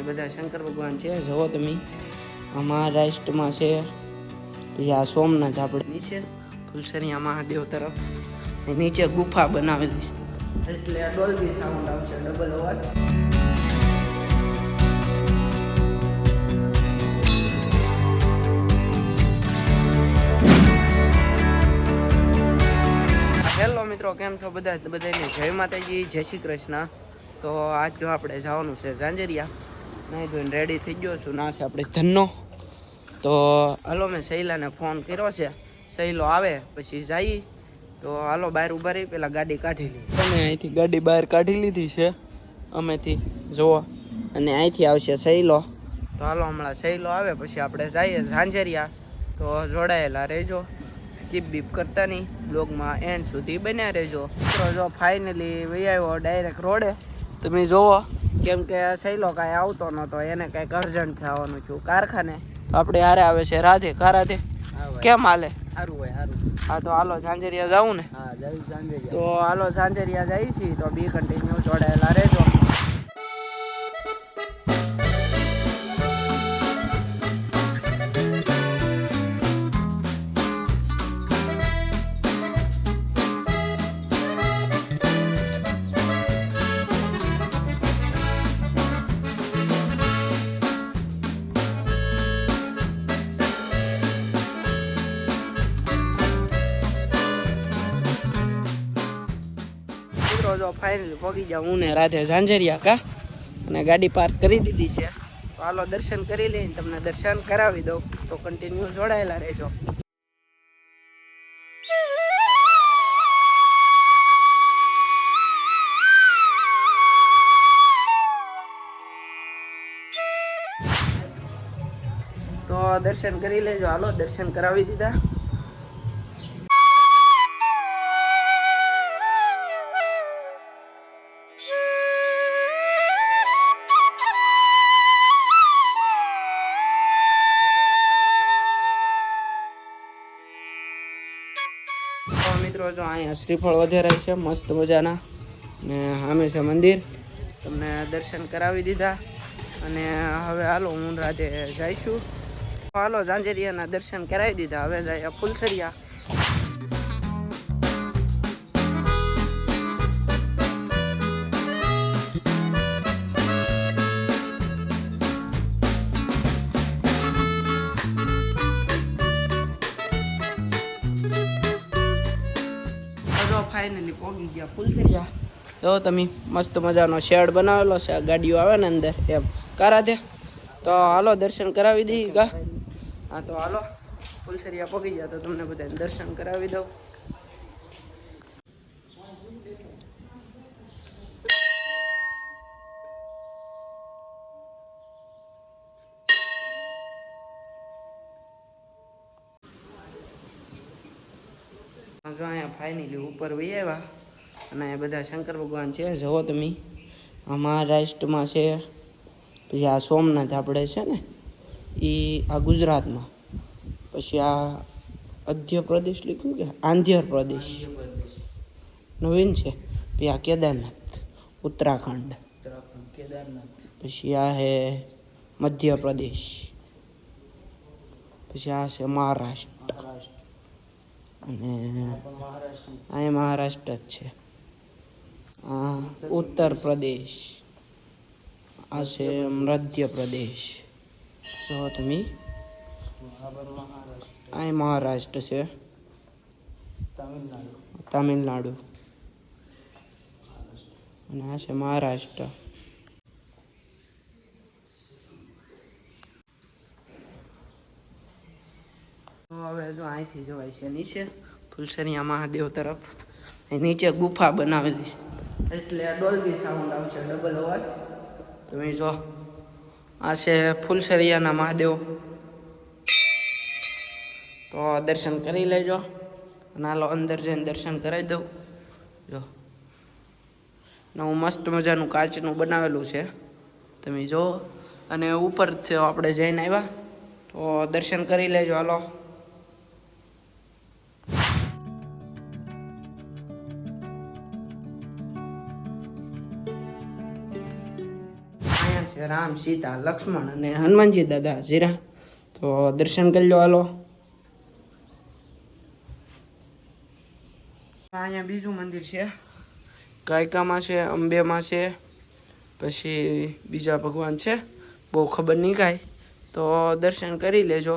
એ બધા શંકર ભગવાન છે. જુઓ તમે, આ મહારાષ્ટ્રમાં છે. પછી આ સોમનાથ આપણે નીચે, ફુલસરિયા મહાદેવ તરફ. નીચે ગુફા બનાવેલી છે. એટલે આ ડોલ્બી સાઉન્ડ આવશે ડબલ અવાજ. હેલો મિત્રો, કેમ છો બધા? બધાને જય માતાજી, જય શ્રી કૃષ્ણ. તો આજ જો આપણે જવાનું છે ઝાંઝરિયા. નહીં ધોઈને રેડી થઈ ગયો છું. ના છે આપણે ધનનો. તો હલો મેં શૈલાને ફોન કર્યો છે. શૈલો આવે, પછી જઈ તો હાલો બહાર ઊભા રહી, પેલા ગાડી કાઢી લીધી તમે અહીંથી ગાડી બહાર કાઢી લીધી છે. અમેથી જુઓ અને અહીંથી આવશે શૈલો. તો હાલો હમણાં શૈલો આવે, પછી આપણે જઈએ ઝાંઝરિયા. તો જોડાયેલા રહેજો. સ્કીપ બીપ કરતા નહીં. બ્લોગમાં એન્ડ સુધી બન્યા રહેજો. તો જો ફાઇનલી વૈ આવ્યો ડાયરેક્ટ રોડે, તમે જોવો. કેમ કે સહેલો કાંઈ આવતો નહોતો એને કાંઈક અર્જન્ટ થવાનું છું કારખાને? તો આપણે હારે આવે છે રાધે કા રાધે? કેમ હાલે? સારું હોય સારું. હા તો હાલો ઝાંઝરિયા જાઉં ને. હા તો હાલો સાંજેરિયા જઈએ છીએ તો બી કન્ટિન્યુ જોડાયેલા રહેજો. જો ફાઇનલી પહોંચી જાઉં હું ને રાધે ઝાંઝરિયા કા? અને ગાડી પાર્ક કરી દીધી છે. તો હાલો દર્શન કરી લઈને તમને દર્શન કરાવી દઉં. તો કન્ટિન્યુ જોડાયેલા રહેજો. તો દર્શન કરી લેજો. હાલો દર્શન કરાવી દીધા. જો અહીંયા શ્રીફળ વધારે છે, મસ્ત મજાના. ને સામે છે મંદિર. તમને દર્શન કરાવી દીધા. અને હવે હાલો હું રાતે જઈશું. હાલો ઝાંઝરિયાના દર્શન કરાવી દીધા. હવે જાય ફૂલસરિયા. ફાઇનલી પોગી ગયા ફૂલસરિયા જો તમે મસ્ત મજાનો શેડ બનાવેલો છે, આ ગાડીઓ આવે ને અંદર એમ. કરા દે. તો હાલો, દર્શન કરાવી દઈએ ગા. હા, તો હાલો. ફૂલસરિયા પહોંચી ગયા, તો તમને બધાને દર્શન કરાવી દઉં. ફાઇનલી ઉપર વહી આવ્યા. અને બધા શંકર ભગવાન છે, જુઓ તમે. આ મહારાષ્ટ્રમાં છે, પછી આ સોમનાથ આપણે છે ને એ આ ગુજરાતમાં. પછી આ મધ્યપ્રદેશ લખ્યું કે આંધ્રપ્રદેશ. નવીન છે, પછી આ કેદારનાથ, ઉત્તરાખંડ. કેદારનાથ પછી આ છે મધ્યપ્રદેશ. પછી આ છે મહારાષ્ટ્ર. અને અહીંયા મહારાષ્ટ્ર જ છે. આ ઉત્તર પ્રદેશ. આ છે મધ્યપ્રદેશ તમે આ મહારાષ્ટ્ર છે. તમિલનાડુ. તામિલનાડુ. અને આ છે મહારાષ્ટ્ર. હવે જો અહીંથી જવાય છે નીચે. ફુલસરિયા મહાદેવ તરફ. નીચે ગુફા બનાવેલી છે. એટલે ડોલ્બી સાઉન્ડ આવશે ડબલ અવાજ. તમે જો, આ છે ફુલસરિયાના મહાદેવ. તો દર્શન કરી લેજો. અને હાલો અંદર જઈને દર્શન કરાવી દઉં. જો. નવું મસ્ત મજાનું કાચનું બનાવેલું છે. તમે જો. અને ઉપર આપણે જઈને આવ્યા. તો દર્શન કરી લેજો. હાલો. છે. રામ સીતા લક્ષ્મણ અને હનુમાનજી દાદા જીરા તો દર્શન કરી લો હાલો. અહીંયા બીજું મંદિર છે. ગાયકામાં છે અંબેમાં છે પછી બીજા ભગવાન છે. બહુ ખબર નહીં કાંઈ. તો દર્શન કરી લેજો.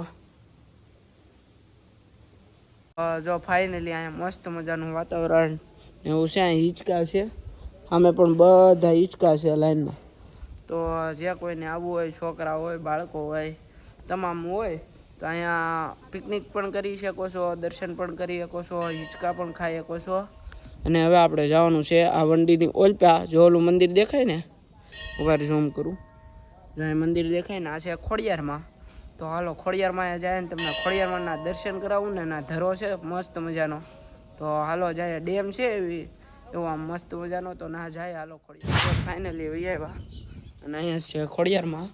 જો ફાઇનલી અહીંયા મસ્ત મજાનું વાતાવરણ એવું છે અહીંયા હિંચકા છે. સામે પણ બધા હિંચકા છે લાઈનમાં તો જે કોઈને આવવું હોય, છોકરા હોય, બાળકો હોય, તમામ હોય, તો અહીંયા પિકનિક પણ કરી શકો છો, દર્શન પણ કરી શકો છો, હિંચકા પણ ખાઈ શકો છો. અને હવે આપણે જવાનું છે આ વંડીની ઓલપ્યા જો ઓલું મંદિર દેખાય ને, ઊભા ઝૂમ કરું. જો અહીં મંદિર દેખાય ને, આ છે ખોડિયારમાં. તો હાલો, ખોડિયારમાં જાય ને, તમને ખોડિયારમાંના દર્શન કરાવું ને ના ધરો છે, મસ્ત મજાનો. તો હાલો, જાય, ડેમ છે એવી, એવો આમ મસ્ત મજાનો, તો ના જાય, હાલો, ખોડિયાર. ફાઇનલી આવ્યા. અને અહીંયા છે ખોડિયારમાં.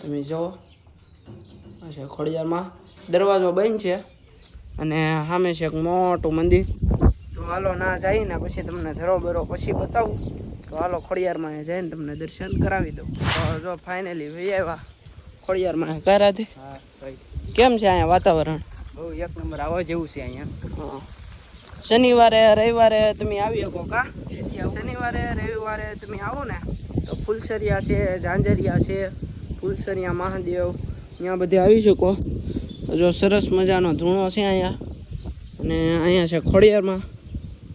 તમે જુઓ. છે ખોડિયારમાં. દરવાજો બંધ છે. અને સામે છે એક મોટું મંદિર. તો હાલો ના જઈને ને પછી તમને ધરો બરો પછી બતાવું. તો હાલો ખોડિયારમાં જઈને તમને દર્શન કરાવી દઉં. તો જો ફાઇનલી ભાઈ આવ્યા ખોડિયારમાં. કરાથી કેમ છે અહીંયા વાતાવરણ? બહુ એક નંબર આવવા જેવું છે અહીંયા. શનિવારે રવિવારે તમે આવી શકો કા શનિવારે રવિવારે તમે આવો ને. ફૂલસરિયા છે, ઝાંઝરિયા છે, ફૂલસરિયા, મહાદેવ. ત્યાં બધે આવી શકો. જો સરસ મજાનો ધૂણો છે અહીંયા. અને અહીંયા છે ખોડિયારમાં.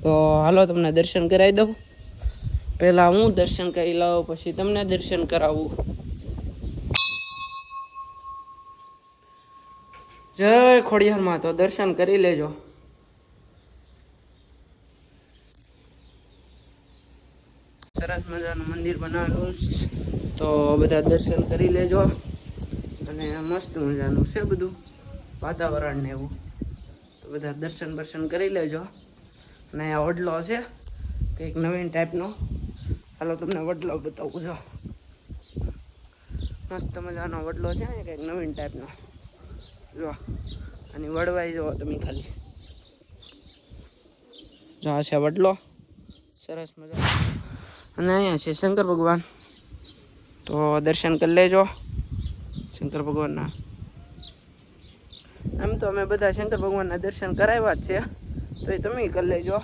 તો હાલો તમને દર્શન કરાવી દઉં. પહેલાં હું દર્શન કરી લઉં, પછી તમને દર્શન કરાવું. જય ખોડિયારમાં, તો દર્શન કરી લેજો. સરસ મજાનું મંદિર બનાવેલું તો બધા દર્શન કરી લેજો અને મસ્ત મજાનું છે બધું, વાતાવરણ ને એવું. તો બધા દર્શન દર્શન કરી લેજો. અને આ વડલો છે, કંઈક નવીન ટાઈપનો હાલો તમને વડલો બતાવું છો મસ્ત મજાનો વડલો છે ને કંઈક નવીન ટાઈપનો જો. અને વડવાઈ જુઓ તમે ખાલી. જો, આ છે વડલો. સરસ મજા અને અહીંયા છે શંકર ભગવાન. તો દર્શન કરી લેજો, શંકર ભગવાનના. એમ તો અમે બધા શંકર ભગવાનના દર્શન કરાવ્યા જ છે. તો એ તમે કરી લેજો.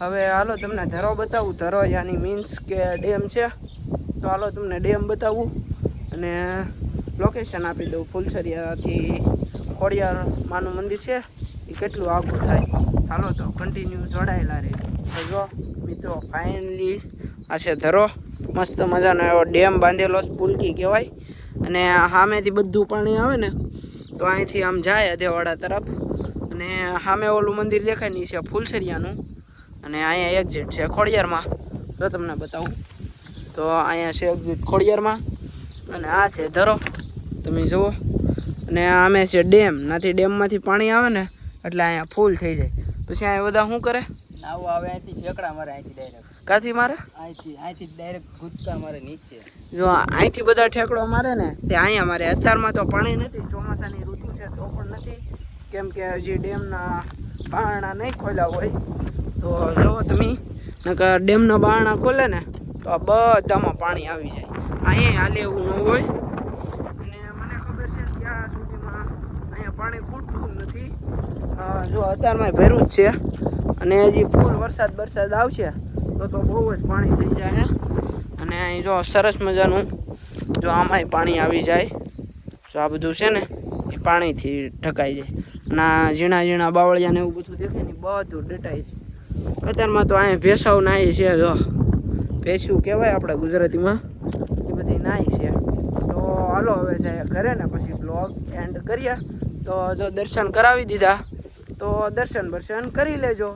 હવે હાલો તમને ધરો બતાવું. ધરો યાની મીન્સ કે ડેમ છે. તો હાલો તમને ડેમ બતાવું. અને લોકેશન આપી દઉં. ફૂલસરિયાથી ખોડિયાર માનું મંદિર છે. એ કેટલું આગું થાય. હાલો તો કન્ટિન્યુ જોડાયેલા રહે. જો મિત્રો ફાઇનલી આ છે ધરો. મસ્ત મજાનો એવો ડેમ બાંધેલો પુલકી કહેવાય. અને સામેથી બધું પાણી આવે ને, તો અહીંથી આમ જાય અધેવાડા તરફ. અને સામે ઓલું મંદિર દેખાય નહીં છે ફૂલસરિયાનું. અને અહીંયા એક્ઝિટ છે ખોડિયારમાં. જો તમને બતાવું. તો અહીંયા છે એક્ઝિટ ખોડિયારમાં. અને આ છે ધરો. તમે જુઓ. અને આમે છે ડેમ. નાથી ડેમમાંથી પાણી આવે ને, એટલે અહીંયા ફૂલ થઈ જાય. પછી અહીંયા બધા શું કરે? આવું આવે અહીંથી ઠેકડા મારે અહીંથી ડાયરેક્ટ કાથી મારે? અહીંથી અહીંથી ડાયરેક્ટ મારે નીચે. જો અહીંથી બધા ઠેકડો મારે ને તે અહીંયા મારે. અત્યારમાં તો પાણી નથી ચોમાસાની ઋતુ છે તો પણ નથી. કેમ કે હજી ડેમના બારણા નહીં ખોલ્યા હોય. તો જુઓ તમે નકર ડેમના બારણા ખોલે ને તો આ બધામાં પાણી આવી જાય. અહીંયા હાલે એવું ન હોય. અને મને ખબર છે ત્યાં સુધીમાં અહીંયા પાણી ખૂટતું જ નથી. જો અત્યારમાં ભેરું જ છે. અને હજી ફૂલ વરસાદ વરસાદ આવશે. તો તો બહુ જ પાણી થઈ જાય અને અહીં જો સરસ મજાનું જો આમાંય પાણી આવી જાય. તો આ બધું છે ને, એ પાણીથી ઢકાઈ જાય. અને આ ઝીણા ઝીણા બાવળિયાને એવું બધું દેખાય ને બધું ડટાઈ જાય. અત્યારમાં તો અહીંયા ભેંસાઓ નાય છે જો. ભેંસું કહેવાય આપણે ગુજરાતીમાં. એ બધી નાહી છે. તો હાલો હવે જાય ઘરે ને પછી બ્લોગ એન્ડ કરીએ. તો જો દર્શન કરાવી દીધા. તો દર્શન બર્શન કરી લેજો.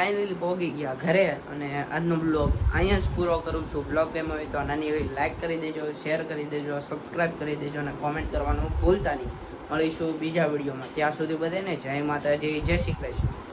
ફાઇનલી પહોંચી ગયા ઘરે અને આજનો બ્લોગ અહીંયા જ પૂરો કરું છું. બ્લોગ ગમ્યો હોય તો નાની એવી લાઇક કરી દેજો શેર કરી દેજો સબસ્ક્રાઈબ કરી દેજો અને કોમેન્ટ કરવાનું ભૂલતા નહીં. મળીશું બીજા વિડીયોમાં ત્યાં સુધી બધાને જય માતાજી, જય શ્રી કૃષ્ણ.